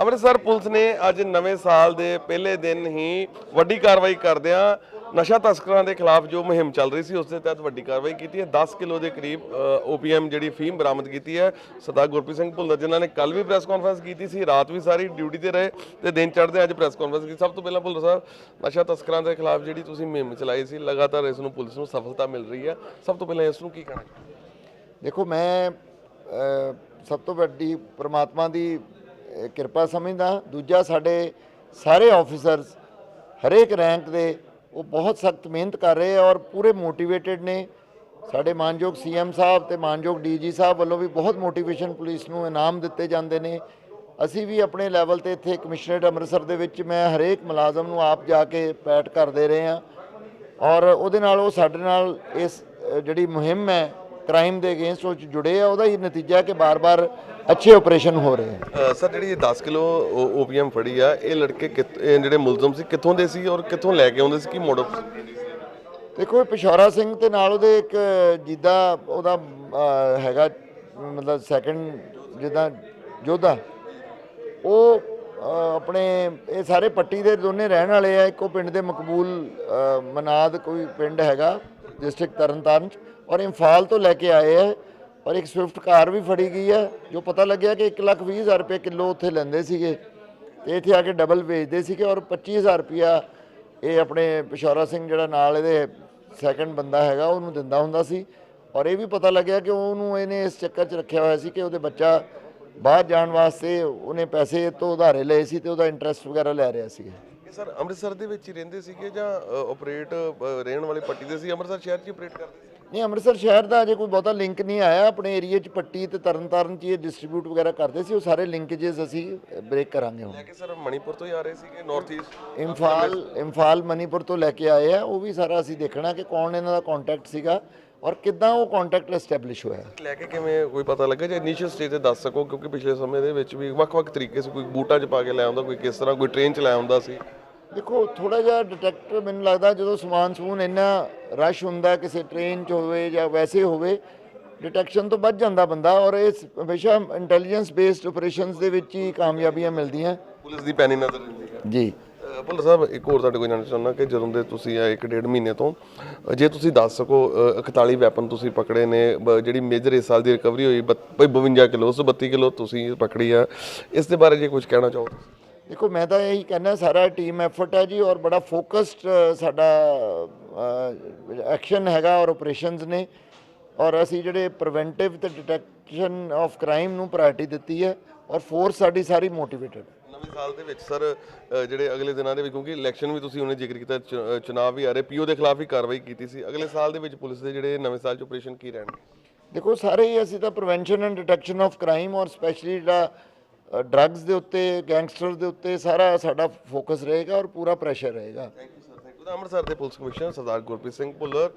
Amritsar police ਨੇ ਅੱਜ ਨਵੇਂ ਸਾਲ ਦੇ ਪਹਿਲੇ ਦਿਨ ਹੀ ਵੱਡੀ ਕਾਰਵਾਈ ਕਰਦਿਆਂ ਨਸ਼ਾ ਤਸਕਰਾਂ ਦੇ ਖਿਲਾਫ ਜੋ ਮੁਹਿੰਮ ਚੱਲ ਰਹੀ ਸੀ, ਉਸ ਦੇ ਤਹਿਤ ਵੱਡੀ ਕਾਰਵਾਈ ਕੀਤੀ ਹੈ। 10 ਕਿਲੋ ਦੇ ਕਰੀਬ ਓਪੀਐਮ ਜਿਹੜੀ ਫੀਮ ਬਰਾਮਦ ਕੀਤੀ ਹੈ। ਸਰਦਾਰ ਗੁਰਪ੍ਰੀਤ ਸਿੰਘ ਭੁੱਲਰ, ਜਿਨ੍ਹਾਂ ਨੇ ਕੱਲ ਵੀ ਪ੍ਰੈਸ ਕਾਨਫਰੰਸ ਕੀਤੀ ਸੀ, ਰਾਤ ਵੀ ਸਾਰੀ ਡਿਊਟੀ ਤੇ ਰਹੇ ਤੇ ਦਿਨ ਚੜ੍ਹਦੇ ਅੱਜ ਪ੍ਰੈਸ ਕਾਨਫਰੰਸ ਕੀਤੀ। ਸਭ ਤੋਂ ਪਹਿਲਾਂ ਭੁੱਲਰ ਸਾਹਿਬ, ਨਸ਼ਾ ਤਸਕਰਾਂ ਦੇ ਖਿਲਾਫ ਜਿਹੜੀ ਤੁਸੀਂ ਮੁਹਿੰਮ ਚਲਾਈ ਸੀ, ਲਗਾਤਾਰ ਇਸ ਨੂੰ ਪੁਲਿਸ ਨੂੰ ਸਫਲਤਾ ਮਿਲ ਰਹੀ ਹੈ। ਸਭ ਤੋਂ ਪਹਿਲਾਂ ਇਸ ਨੂੰ ਕੀ ਕਹਿਣਾ ਦੇਖੋ, ਮੈਂ ਸਭ ਤੋਂ ਵੱਡੀ ਪ੍ਰਮਾਤਮਾ ਦੀ ਕਿਰਪਾ ਸਮਝਦਾ ਦੂਜਾ, ਸਾਡੇ ਸਾਰੇ ਆਫੀਸਰਸ ਹਰੇਕ ਰੈਂਕ ਦੇ ਉਹ ਬਹੁਤ ਸਖਤ ਮਿਹਨਤ ਕਰ ਰਹੇ ਆ ਔਰ ਪੂਰੇ ਮੋਟੀਵੇਟਿਡ ਨੇ। ਸਾਡੇ ਮਾਨਯੋਗ ਸੀਐਮ ਸਾਹਿਬ ਤੇ ਮਾਨਯੋਗ ਡੀਜੀ ਸਾਹਿਬ ਵੱਲੋਂ ਵੀ ਬਹੁਤ ਮੋਟੀਵੇਸ਼ਨ ਪੁਲਿਸ ਨੂੰ ਇਨਾਮ ਦਿੱਤੇ ਜਾਂਦੇ ਨੇ। ਅਸੀਂ ਵੀ ਆਪਣੇ ਲੈਵਲ ਤੇ ਇੱਥੇ ਕਮਿਸ਼ਨਰੇਟ ਅੰਮ੍ਰਿਤਸਰ ਦੇ ਵਿੱਚ ਮੈਂ ਹਰੇਕ ਮੁਲਾਜ਼ਮ ਨੂੰ ਆਪ ਜਾ ਕੇ ਪੈਟ ਕਰਦੇ ਰਹੇ ਆ ਔਰ ਉਹਦੇ ਨਾਲ ਉਹ ਸਾਡੇ ਨਾਲ ਇਸ ਜਿਹੜੀ ਮੁਹਿੰਮ ਹੈ ਕ੍ਰਾਈਮ ਦੇ ਅਗੇਂਸਟ ਉਹ 'ਚ ਜੁੜੇ ਆ। ਉਹਦਾ ਹੀ ਨਤੀਜਾ ਕਿ ਬਾਰ-ਬਾਰ ਅੱਛੇ ਆਪਰੇਸ਼ਨ ਹੋ ਰਹੇ ਅ, ਸਰ ਜਿਹੜੀ ਇਹ 10 ਕਿਲੋ ਓਪੀਐਮ ਫੜੀ ਆ ਇਹ ਲੜਕੇ ਕਿੱਥ- ਇਹ ਜਿਹੜੇ ਮੁਲਜ਼ਮ ਸੀ ਕਿੱਥੋਂ ਦੇ ਸੀ ਔਰ ਕਿੱਥੋਂ ਲੈ ਕੇ ਆਉਂਦੇ ਸੀ ਕੀ ਮੋਡਲ ਦੇਖੋ ਇਹ ਪਿਸ਼ੌਰਾ ਸਿੰਘ ਤੇ ਨਾਲ ਉਹਦੇ ਇੱਕ ਜਿੱਦਾਂ ਉਹਦਾ ਅਹ, ਹੈਗਾ ਮਤਲਬ ਸੈਕੰਡ ਜਿੱਦਾਂ ਯੋਧਾ। ਉਹ ਅਹ, ਆਪਣੇ ਇਹ ਸਾਰੇ ਪੱਟੀ ਦੇ ਦੋਨੇ ਰਹਿਣ ਵਾਲੇ ਆ। ਇੱਕੋ ਪਿੰਡ ਦੇ ਮਕਬੂਲ ਅਹ, ਮਨਾਦ ਕੋਈ ਪਿੰਡ ਹੈਗਾ ਡਿਸਟ੍ਰਿਕਟ ਤਰਨਤਾਰਨ ਚ। ਔਰ ਇੰਫਾਲ ਤੋਂ ਲੈ ਕੇ ਆਏ ਆ। ਔਰ ਇੱਕ ਸਵਿਫਟ ਕਾਰ ਵੀ ਫੜੀ ਗਈ ਹੈ, ਜੋ ਪਤਾ ਲੱਗਿਆ ਕਿ 1 ਲੱਖ 20 ਹਜ਼ਾਰ ਰੁਪਏ ਕਿਲੋ ਉੱਥੇ ਲੈਂਦੇ ਸੀਗੇ। ਤੇ ਇੱਥੇ ਆ ਕੇ ਡਬਲ ਵੇਚਦੇ ਸੀਗੇ ਔਰ 25000 ਰੁਪਿਆ ਇਹ ਆਪਣੇ ਪਿਸ਼ੌਰਾ ਸਿੰਘ ਜਿਹੜਾ ਨਾਲ ਇਹਦੇ ਸੈਕੰਡ ਬੰਦਾ ਹੈਗਾ, ਉਹਨੂੰ ਦਿੰਦਾ ਹੁੰਦਾ ਸੀ। ਔਰ ਇਹ ਵੀ ਪਤਾ ਲੱਗਿਆ ਕਿ ਉਹਨੂੰ ਇਹਨੇ ਇਸ ਚੱਕਰ 'ਚ ਰੱਖਿਆ ਹੋਇਆ ਸੀ ਕਿ ਉਹਦੇ ਬੱਚਾ ਬਾਹਰ ਜਾਣ ਵਾਸਤੇ ਉਹਨੇ ਪੈਸੇ ਤੋਂ ਉਧਾਰੇ ਲਏ ਸੀ ਤੇ ਉਹਦਾ ਇੰਟਰਸਟ ਵਗੈਰਾ ਲੈ ਰਿਹਾ ਸੀ। ਸਰ ਅੰਮ੍ਰਿਤਸਰ ਦੇ ਵਿੱਚ ਹੀ ਰਹਿੰਦੇ ਸੀਗੇ ਜਾਂ ਆਪਰੇਟ ਰਹਿਣ ਵਾਲੇ ਪੱਟੀ ਦੇ ਸੀ? ਅੰਮ੍ਰਿਤਸਰ ਸ਼ਹਿਰ 'ਚ ਹੀ ਆਪਰੇਟ ਕਰਦੇ ਸੀ? ਨਹੀਂ ਅੰਮ੍ਰਿਤਸਰ ਸ਼ਹਿਰ ਦਾ ਅਜੇ ਕੋਈ ਬਹੁਤਾ ਲਿੰਕ ਨਹੀਂ ਆਇਆ। ਆਪਣੇ ਏਰੀਆ 'ਚ ਪੱਟੀ ਤੇ ਤਰਨਤਾਰਨ 'ਚ ਇਹ ਡਿਸਟ੍ਰੀਬਿਊਟ ਵਗੈਰਾ ਕਰਦੇ ਸੀ। ਉਹ ਸਾਰੇ ਲਿੰਕੇजेस ਅਸੀਂ ਬ੍ਰੇਕ ਕਰਾਂਗੇ ਹੁਣ। ਲੈ ਕੇ ਸਰ ਮਣੀਪੁਰ ਤੋਂ ਹੀ ਆ ਰਹੇ ਸੀਗੇ ਨਾਰਥ ਈਸਟ ਇੰਫਾਲ ਇੰਫਾਲ ਮਨੀਪੁਰ ਤੋਂ ਲੈ ਕੇ ਆਏ ਆ। ਉਹ ਵੀ ਸਾਰਾ ਅਸੀਂ ਦੇਖਣਾ ਕਿ ਕੌਣ ਇਹਨਾਂ ਦਾ ਕੰਟੈਕਟ ਸੀਗਾ ਔਰ ਕਿੱਦਾਂ ਉਹ ਕੰਟੈਕਟ ਐਸਟੈਬਲਿਸ਼ ਹੋਇਆ। ਲੈ ਕੇ ਕਿਵੇਂ ਕੋਈ ਪਤਾ ਲੱਗਾ? ਜਾਂ ਇਨੀਸ਼ੀਅਲ ਸਟੇਜ ਤੇ ਦੱਸ ਸਕੋ ਕਿਉਂਕਿ ਪਿਛਲੇ ਸਮੇਂ ਦੇ ਵਿੱਚ ਵੀ ਵੱਖ-ਵੱਖ ਤਰੀਕੇ ਸੀ। ਕੋਈ ਬੂਟਾਂ 'ਚ ਪਾ ਕੇ ਲੈ ਆਉਂਦਾ ਕੋਈ ਕਿਸ ਤਰ੍ਹਾਂ ਕੋਈ ਟ੍ਰੇਨ 'ਚ ਲੈ ਆਉਂਦਾ ਸੀ। ਦੇਖੋ ਥੋੜਾ ਜਿਹਾ ਡਿਟੈਕਟਰ ਮੈਨੂੰ ਲੱਗਦਾ ਜਦੋਂ ਸਮਾਨ ਸਮੂਨ ਇੰਨਾ ਰਸ਼ ਹੁੰਦਾ ਕਿਸੇ ਟ੍ਰੇਨ 'ਚ ਹੋਵੇ ਜਾਂ ਵੈਸੇ ਹੋਵੇ ਡਿਟੈਕਸ਼ਨ ਤੋਂ ਬਚ ਜਾਂਦਾ ਬੰਦਾ ਔਰ ਇਹ ਹਮੇਸ਼ਾ ਇੰਟੈਲੀਜੈਂਸ ਬੇਸਡ ਆਪਰੇਸ਼ਨਸ ਦੇ ਵਿੱਚ ਹੀ ਕਾਮਯਾਬੀਆਂ ਮਿਲਦੀਆਂ। ਪੁਲਿਸ ਦੀ ਪੈਣੀ ਨਜ਼ਰ ਹੈ। ਜੀ। ਭੁੱਲਰ ਸਾਹਿਬ ਇੱਕ ਹੋਰ ਤੁਹਾਡੇ ਕੋਲ ਜਾਣਨਾ ਚਾਹੁੰਦਾ ਕਿ ਜਦੋਂ ਦੇ ਤੁਸੀਂ ਆ ਇੱਕ ਡੇਢ ਮਹੀਨੇ ਤੋਂ ਜੇ ਤੁਸੀਂ ਦੱਸ ਸਕੋ ਅ, 41 ਵੈਪਨ ਤੁਸੀਂ ਪਕੜੇ ਨੇ ਜਿਹੜੀ ਮੇਜਰ ਇਸ ਸਾਲ ਦੀ ਰਿਕਵਰੀ ਹੋਈ ਬੱਤ- ਬਈ 52 ਕਿਲੋ ਉਸ 32 ਕਿਲੋ ਤੁਸੀਂ ਪਕੜੀ ਆ ਇਸ ਦੇ ਬਾਰੇ ਜੇ ਕੁਝ ਕਹਿਣਾ ਚਾਹੋ। ਦੇਖੋ ਮੈਂ ਤਾਂ ਇਹੀ ਕਹਿੰਦਾ ਸਾਰਾ ਟੀਮ ਐਫਰਟ ਹੈ ਜੀ ਔਰ ਬੜਾ ਫੋਕਸਡ ਸਾਡਾ ਐਕਸ਼ਨ ਹੈਗਾ ਔਰ ਆਪਰੇਸ਼ਨਸ ਨੇ। ਔਰ ਅਸੀਂ ਜਿਹੜੇ ਪ੍ਰੀਵੈਂਟਿਵ ਤੇ ਡਿਟੈਕਸ਼ਨ ਆਫ ਕ੍ਰਾਈਮ ਨੂੰ ਪ੍ਰਾਇੋਰਟੀ ਦਿੱਤੀ ਹੈ ਔਰ ਫੋਰਸ ਸਾਡੀ ਸਾਰੀ ਮੋਟੀਵੇਟਡ ਨਵੇਂ ਸਾਲ ਦੇ ਵਿੱਚ ਸਰ ਜਿਹੜੇ ਅਗਲੇ ਦਿਨਾਂ ਦੇ ਵਿੱਚ ਕਿਉਂਕਿ ਇਲੈਕਸ਼ਨ ਵੀ ਤੁਸੀਂ ਉਹਨੇ ਜ਼ਿਕਰ ਕੀਤਾ ਚੁਣਾਵ ਵੀ ਆ ਰਹੇ ਪੀਓ ਦੇ ਖਿਲਾਫ ਵੀ ਕਾਰਵਾਈ ਕੀਤੀ ਸੀ। ਅਗਲੇ ਸਾਲ ਦੇ ਵਿੱਚ ਪੁਲਿਸ ਦੇ ਜਿਹੜੇ ਨਵੇਂ ਸਾਲ ਚ ਆਪਰੇਸ਼ਨ ਕੀ ਰਹਿਣਗੇ? ਦੇਖੋ ਸਾਰੇ ਹੀ ਅਸੀਂ ਤਾਂ prevention and detection of crime ਔਰ ਸਪੈਸ਼ਲੀ ਜਿਹੜਾ ਡਰੱਗਸ ਦੇ ਉੱਤੇ ਗੈਂਗਸਟਰ ਦੇ ਉੱਤੇ ਸਾਰਾ ਸਾਡਾ ਫੋਕਸ ਰਹੇਗਾ ਔਰ ਪੂਰਾ ਪ੍ਰੈਸ਼ਰ ਰਹੇਗਾ। Thank you sir thank you Amritsar ਦੇ ਪੁਲਿਸ ਕਮਿਸ਼ਨਰ ਸਰਦਾਰ ਗੁਰਪ੍ਰੀਤ ਸਿੰਘ ਭੁੱਲਰ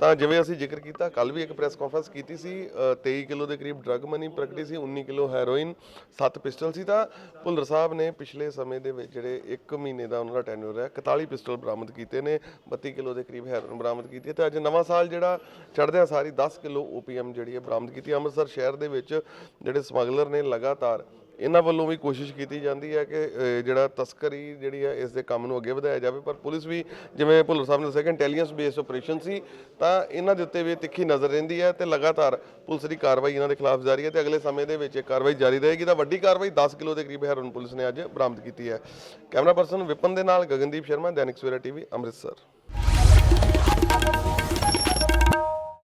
ਤਾਂ ਜਿਵੇਂ ਅਸੀਂ ਜ਼ਿਕਰ ਕੀਤਾ ਕੱਲ ਵੀ ਇੱਕ ਪ੍ਰੈਸ ਕਾਨਫਰੰਸ ਕੀਤੀ ਸੀ ਅ, 23 ਕਿਲੋ ਦੇ ਕਰੀਬ ਡਰੱਗ ਮਨੀ ਪ੍ਰਗਟੀ ਸੀ 19 ਕਿਲੋ ਹੈਰੋਇਨ 7 ਪਿਸਟਲ ਸੀ ਤਾਂ ਭੁੱਲਰ ਸਾਹਿਬ ਨੇ ਪਿਛਲੇ ਸਮੇਂ ਦੇ ਵਿੱਚ ਜਿਹੜੇ 1 ਮਹੀਨੇ ਦਾ ਉਹਨਾਂ ਦਾ ਟੈਨਿਓਰ ਹੈ 41 ਪਿਸਟਲ ਬਰਾਮਦ ਕੀਤੇ ਨੇ 32 ਕਿਲੋ ਦੇ ਕਰੀਬ ਹੈਰੋਇਨ ਬਰਾਮਦ ਕੀਤੀ ਹੈ ਤੇ ਅੱਜ ਨਵਾਂ ਸਾਲ ਜਿਹੜਾ ਚੜ੍ਹਦਿਆਂ ਸਾਰੀ 10 ਕਿਲੋ ਓਪੀਐਮ ਜਿਹੜੀ ਹੈ ਬਰਾਮਦ ਕੀਤੀ ਅੰਮ੍ਰਿਤਸਰ ਸ਼ਹਿਰ ਦੇ ਵਿੱਚ ਜਿਹੜੇ ਸਮਗਲਰ ਨੇ ਲਗਾਤਾਰ ਇਹਨਾਂ ਵੱਲੋਂ ਵੀ ਕੋਸ਼ਿਸ਼ ਕੀਤੀ ਜਾਂਦੀ ਹੈ ਕਿ ਜਿਹੜਾ ਤਸਕਰੀ ਜਿਹੜੀ ਹੈ, ਇਸ ਦੇ ਕੰਮ ਨੂੰ ਅੱਗੇ ਵਧਾਇਆ ਜਾਵੇ। ਪਰ ਪੁਲਿਸ ਵੀ ਜਿਵੇਂ ਭੁੱਲਰ ਸਾਹਿਬ ਨੇ ਦੱਸਿਆ ਕਿ ਇੰਟੈਲੀਜੈਂਸ ਬੇਸਡ ਆਪਰੇਸ਼ਨ ਸੀ, ਤਾਂ ਇਹਨਾਂ ਦੇ ਉੱਤੇ ਵੀ ਤਿੱਖੀ ਨਜ਼ਰ ਰਹਿੰਦੀ ਹੈ ਤੇ ਲਗਾਤਾਰ ਪੁਲਿਸ ਦੀ ਕਾਰਵਾਈ ਇਹਨਾਂ ਦੇ ਖਿਲਾਫ ਜਾਰੀ ਹੈ ਤੇ ਅਗਲੇ ਸਮੇਂ ਦੇ ਵਿੱਚ ਇਹ ਕਾਰਵਾਈ ਜਾਰੀ ਰਹੇਗੀ। ਤਾਂ ਵੱਡੀ ਕਾਰਵਾਈ 10 ਕਿਲੋ ਦੇ ਕਰੀਬ ਹੈਰੋਨ ਪੁਲਿਸ ਨੇ ਅੱਜ ਬਰਾਮਦ ਕੀਤੀ ਹੈ। ਕੈਮਰਾ ਪਰਸਨ ਵਿਪਨ ਦੇ ਨਾਲ ਗਗਨਦੀਪ ਸ਼ਰਮਾ, ਦੈਨਿਕ ਸਵੇਰਾ ਟੀਵੀ, ਅੰਮ੍ਰਿਤਸਰ।